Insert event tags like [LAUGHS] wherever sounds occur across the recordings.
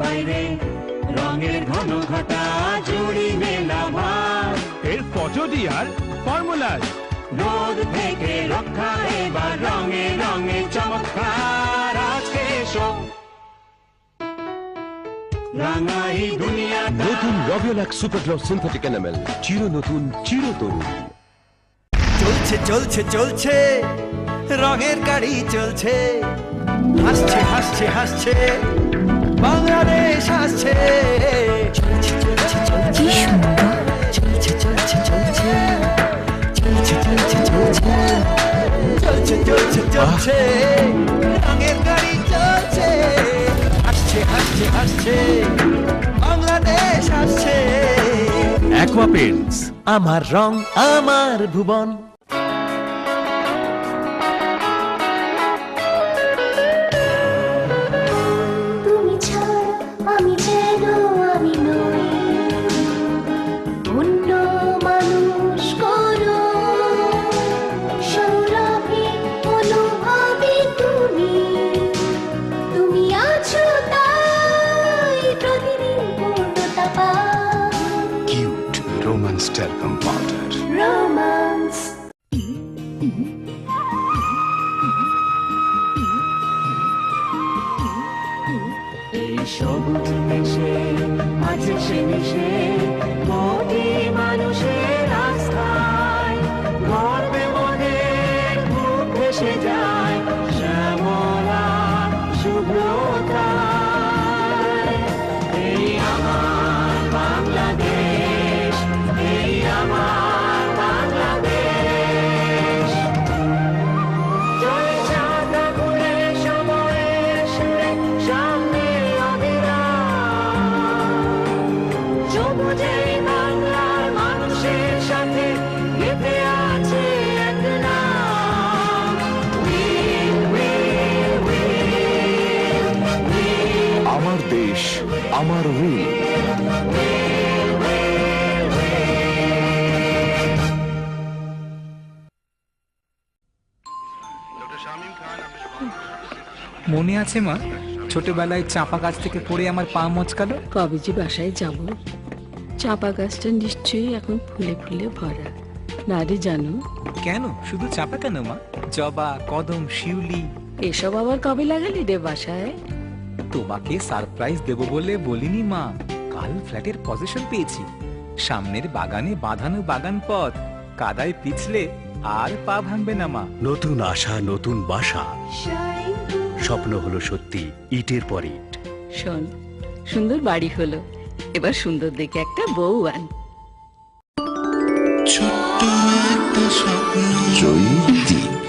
বাইরে রঙের ঘন ঘটা জুড়ি মেলা ভার এর ফটো আর ফর্মুলার রোদ থেকে রক্ষা এবার রঙে রঙে চমৎকার আজকে এসো। রাঙাই দুনিয়াটা। নতুন Robbialac super glow synthetic enamel চির নতুন চির তরুণ। চলছে চলছে চলছে রঙের গাড়ি চলছে। হাসছে হাসছে হাসছে। বাংলাদেশ হাসছে চলছে চলছে চলছে চলছে চলছে চলছে চলছে চলছে চলছে চলছে চলছে চলছে রঙের গাড়ি চলছে হাসছে হাসছে হাসছে বাংলাদেশ অ্যাকোয়া পেন্টস আমার রং আমার ভুবন। এই সবুজ মিশে আছে সে মিশে আমার ঋণ মনে আছে মা? ছোটবেলায় চাপা গাছ থেকে পড়ে আমার পা মচকালো? কবে যে বাসায় যাব। চাপা গাছটা নিশ্চয়ই এখন ফুলে ফুলে ভরা। না রে জানো। কেন? শুধু চাপা কেন মা? জবা কদম শিউলি। এসব আবার কবে লাগালি রে বাসায়? তোমাকে সারপ্রাইজ দেব বলে বলিনি মা। কাল ফ্ল্যাটের পজিশন পেয়েছি। সামনের বাগানে বাঁধানো বাগান পথ। কাদায় পিছলে আর পা ভাঙবে না মা। নতুন আশা নতুন বাসা। স্বপ্ন হলো সত্যি ইটের পর ইট। শোন সুন্দর বাড়ি হলো। এবার সুন্দর দেখে একটা বউ আন। চৈতি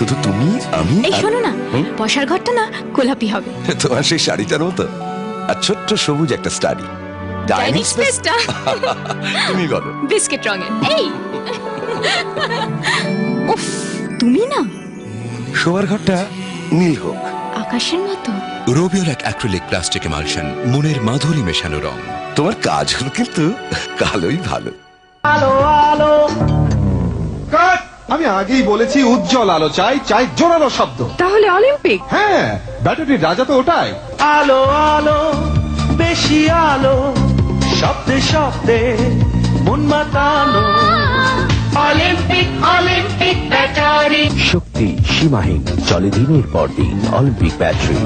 শুধু তুমি আমি এই শোনো না? বসার ঘরটা না গোলাপি হবে। [LAUGHS] তোমার সেই শাড়িটার মতো আর ছোট্ট সবুজ একটা স্টাডি ডাইনিং স্পেসটা তুমি বলো। বিস্কিট রঙের এই। [LAUGHS] উফ তুমি না। শোয়ার ঘরটা নীল হোক। আকাশের মতো। রোবিওল্যাক অ্যাক্রিলিক প্লাস্টিক এমালশন মনের মাধুরী মেশানো রং। তোমার কাজ হলো কিন্তু কালোই ভালো। আমি আগেই বলেছি উজ্জ্বল আলো চাই চাই জোরালো শব্দ। তাহলে অলিম্পিক? হ্যাঁ ব্যাটারির রাজা তো ওটাই। আলো আলো বেশি আলো শব্দে শব্দে মন মাতানো। Olympic Olympic battery. শক্তি সীমাহীন চলে দিনের পর দিন অলিম্পিক ব্যাটারি।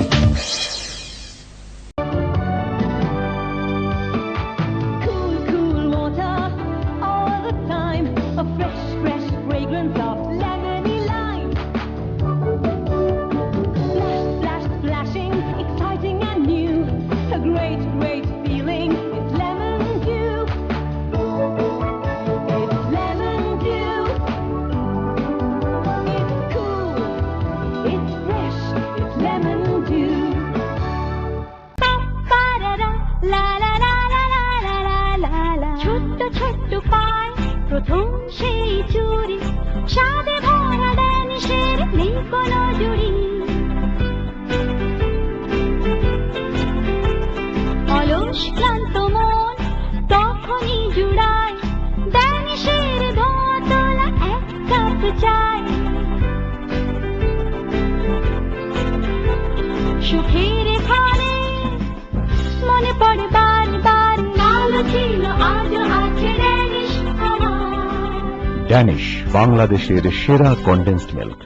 চাই সুখের খানে মনে পড়ে বারবার ভালো ছিল আজও আছে ড্যানিশ বাংলাদেশের সেরা কন্ডেন্সড মিল্ক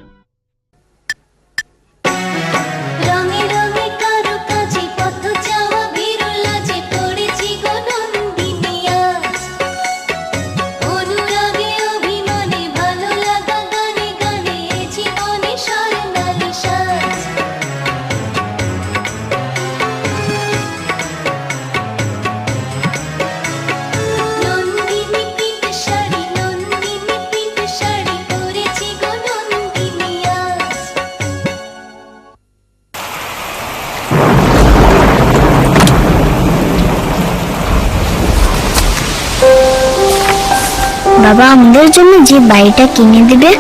বাবা আমাদের জন্য যে বাড়িটা কিনে দিবে,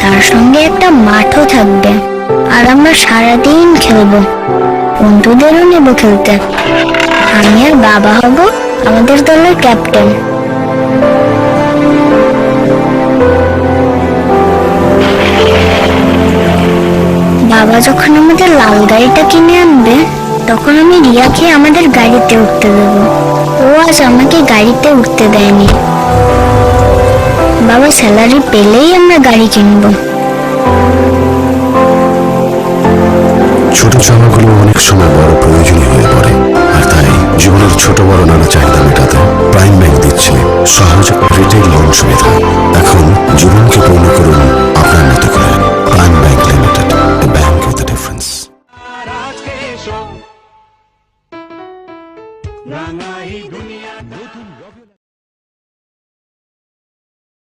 তার সঙ্গে একটা মাঠও থাকবে। আর আমরা সারাদিন খেলব, বন্ধুদেরও নেব খেলতে। আমি আর বাবা হব আমাদের দলের ক্যাপ্টেন। বাবা যখন আমাদের লাল গাড়িটা কিনে আনবে, তখন আমি রিয়াকে আমাদের গাড়িতে উঠতে দেবো। ও আজ আমাকে গাড়িতে উঠতে দেয়নি। বাবা স্যালারি পেলেই আমরা গাড়ি কিনব। ছোট জামাগুলো অনেক সময় বড় প্রয়োজনীয় হয়ে পড়ে, আর তাই জীবনের ছোট বড় নানা চাহিদা মেটাতে প্রাইম ব্যাংক দিচ্ছে সহজ রিটেল লোন সুবিধা। এখন জীবনকে পূর্ণ করুন